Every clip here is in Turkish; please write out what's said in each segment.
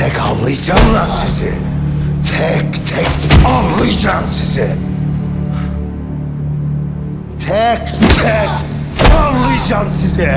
tek avlayacağım lan sizi. Tek tek avlayacağım sizi. Tek tek avlayacağım sizi.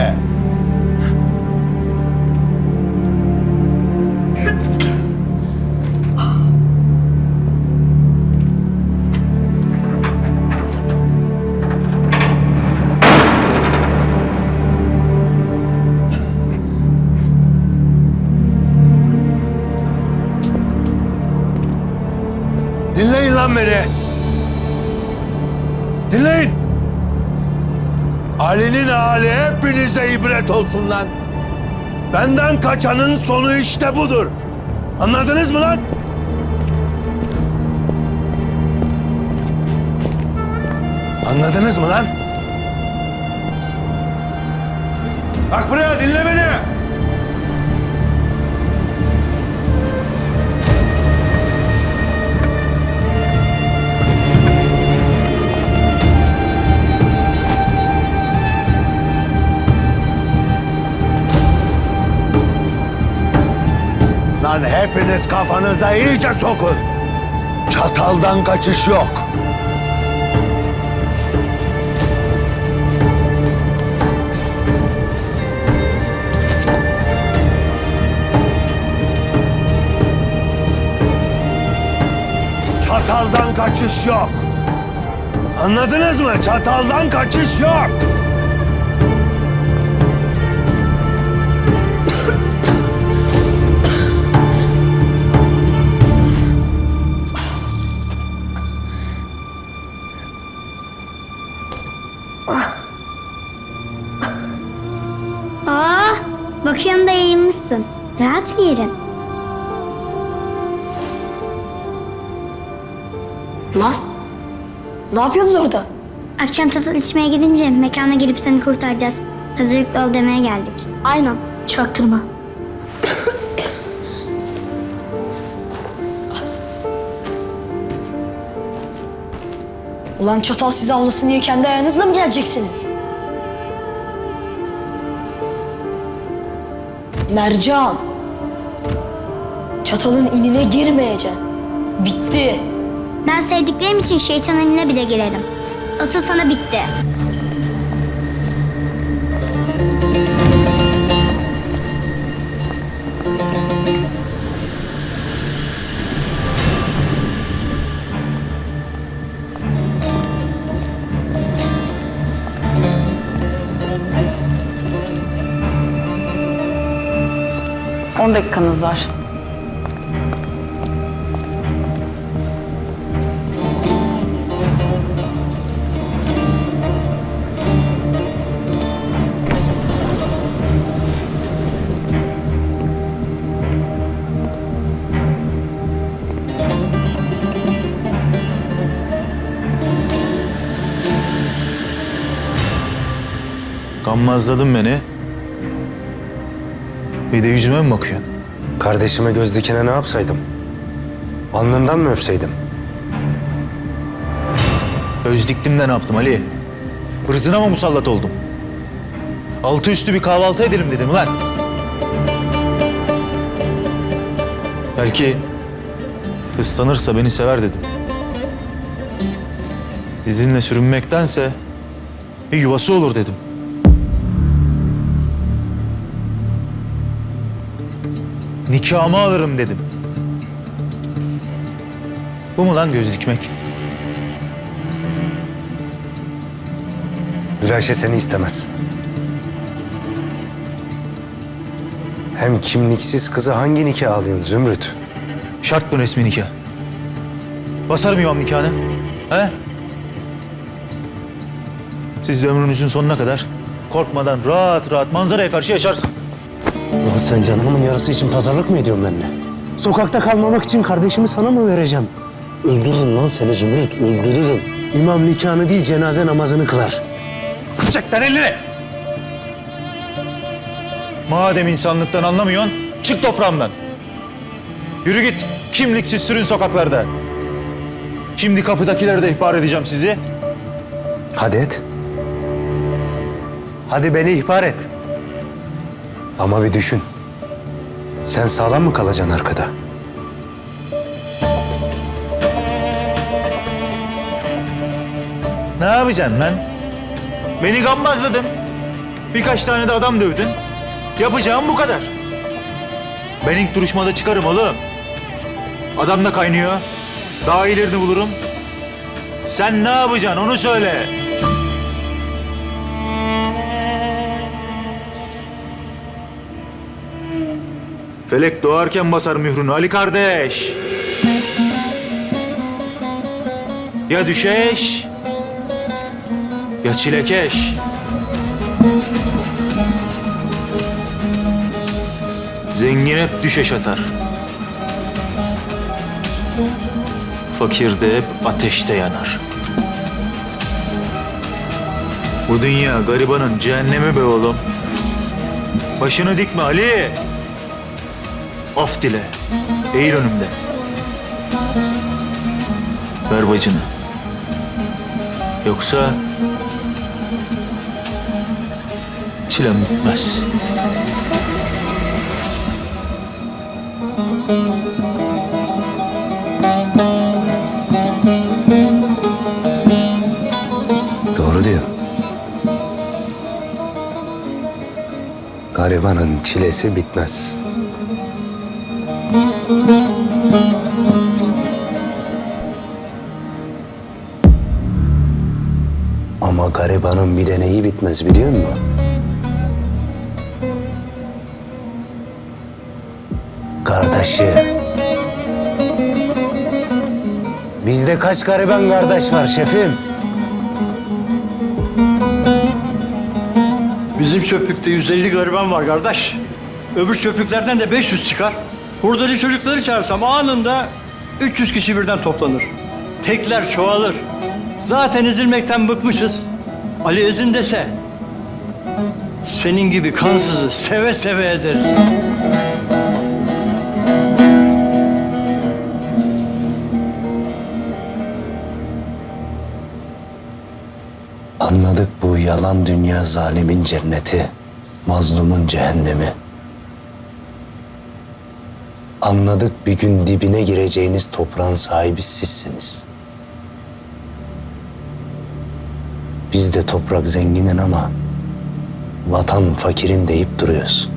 Dinleyin lan beni. Dinleyin. Ali'nin hali hepinize ibret olsun lan. Benden kaçanın sonu işte budur. Anladınız mı lan? Anladınız mı lan? Bak buraya dinle beni. Lan hepiniz kafanıza iyice sokun. Çataldan kaçış yok. Çataldan kaçış yok. Anladınız mı? Çataldan kaçış yok. Bakıyorum da yayılmışsın. Rahat bir yerin. Lan ne yapıyorsunuz orada? Akşam çatal içmeye gidince mekana girip seni kurtaracağız. Hazırlıklı ol demeye geldik. Aynen çaktırma. Ulan çatal sizi avlasın diye kendi ayağınızla mı geleceksiniz? Mercan. Çatalın inine girmeyeceksin. Bitti. Ben sevdiklerim için şeytan eline bile girerim. Asıl sana bitti. On dakikanız var. Gammazladın beni. Bir de yüzüme mi bakıyorsun? Kardeşime göz dikene ne yapsaydım? Alnından mı öpseydim? Öz diktim de ne yaptım Ali? Hırzına mı musallat oldum? Altı üstü bir kahvaltı edelim dedim lan. Belki ıslanırsa beni sever dedim. Sizinle sürünmektense bir yuvası olur dedim. Nikahımı alırım dedim. Bu mu lan göz dikmek? Gülayşe seni istemez. Hem kimliksiz kızı hangi nikah alıyorsun Zümrüt? Şart mı resmi nikah? Basar mı imam nikahını? He? Siz de ömrünüzün sonuna kadar korkmadan rahat rahat manzaraya karşı yaşarsın. Lan sen canımın yarısı için pazarlık mı ediyorsun benimle? Sokakta kalmamak için kardeşimi sana mı vereceğim? Öldürürüm lan seni Zümrüt, öldürürüm. İmam nikahını değil cenaze namazını kılar. Çek lan elini! Madem insanlıktan anlamıyorsun, çık toprağımdan. Yürü git, kimliksiz sürün sokaklarda. Şimdi kapıdakilere de ihbar edeceğim sizi. Hadi et. Hadi beni ihbar et. Ama bir düşün. Sen sağlam mı kalacaksın arkada? Ne yapacaksın lan? Beni gammazladın. Birkaç tane de adam dövdün. Yapacağım bu kadar. Ben ilk duruşmada çıkarım oğlum. Adam da kaynıyor. Daha iyilerini bulurum. Sen ne yapacaksın onu söyle. Felek doğarken basar mührünü Ali kardeş. Ya düşeş ya çilekeş. Zengin hep düşeş atar. Fakir de hep ateşte yanar. Bu dünya garibanın cehennemi be oğlum. Başını dikme Ali. Af dile. Eğil önümde. Ver bacını. Yoksa çilem bitmez. Doğru diyor. Garibanın çilesi bitmez. Ama garibanın bir deneyi bitmez biliyor musun? Kardeşi. Bizde kaç gariban kardeş var şefim? Bizim çöplükte 150 gariban var kardeş. Öbür çöplüklerden de 500 çıkar. Hurdacı çocukları çağırsam anında 300 kişi birden toplanır. Tekler çoğalır. Zaten ezilmekten bıkmışız. Ali ezin dese senin gibi kansızı seve seve ezeriz. Anladık bu yalan dünya zalimin cenneti, mazlumun cehennemi. Anladık bir gün dibine gireceğiniz toprağın sahibi sizsiniz. Biz de toprak zenginin ama vatan fakirin deyip duruyoruz.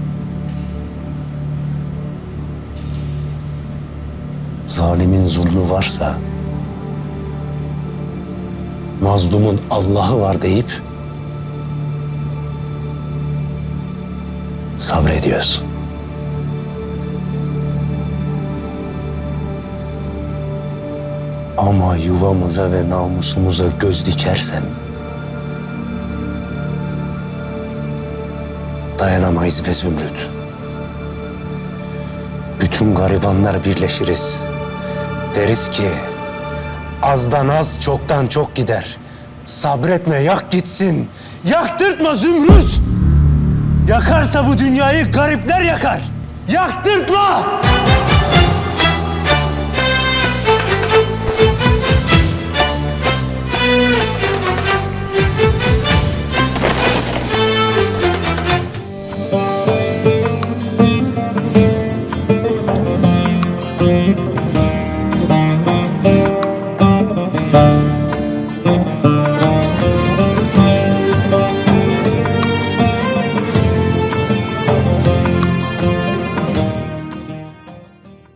Zalimin zulmü varsa mazlumun Allah'ı var deyip sabrediyoruz. Ama yuvamıza ve namusumuza göz dikersen dayanamayız be Zümrüt. Bütün garibanlar birleşiriz. Deriz ki azdan az çoktan çok gider. Sabretme yak gitsin. Yaktırtma Zümrüt. Yakarsa bu dünyayı garipler yakar. Yaktırtma!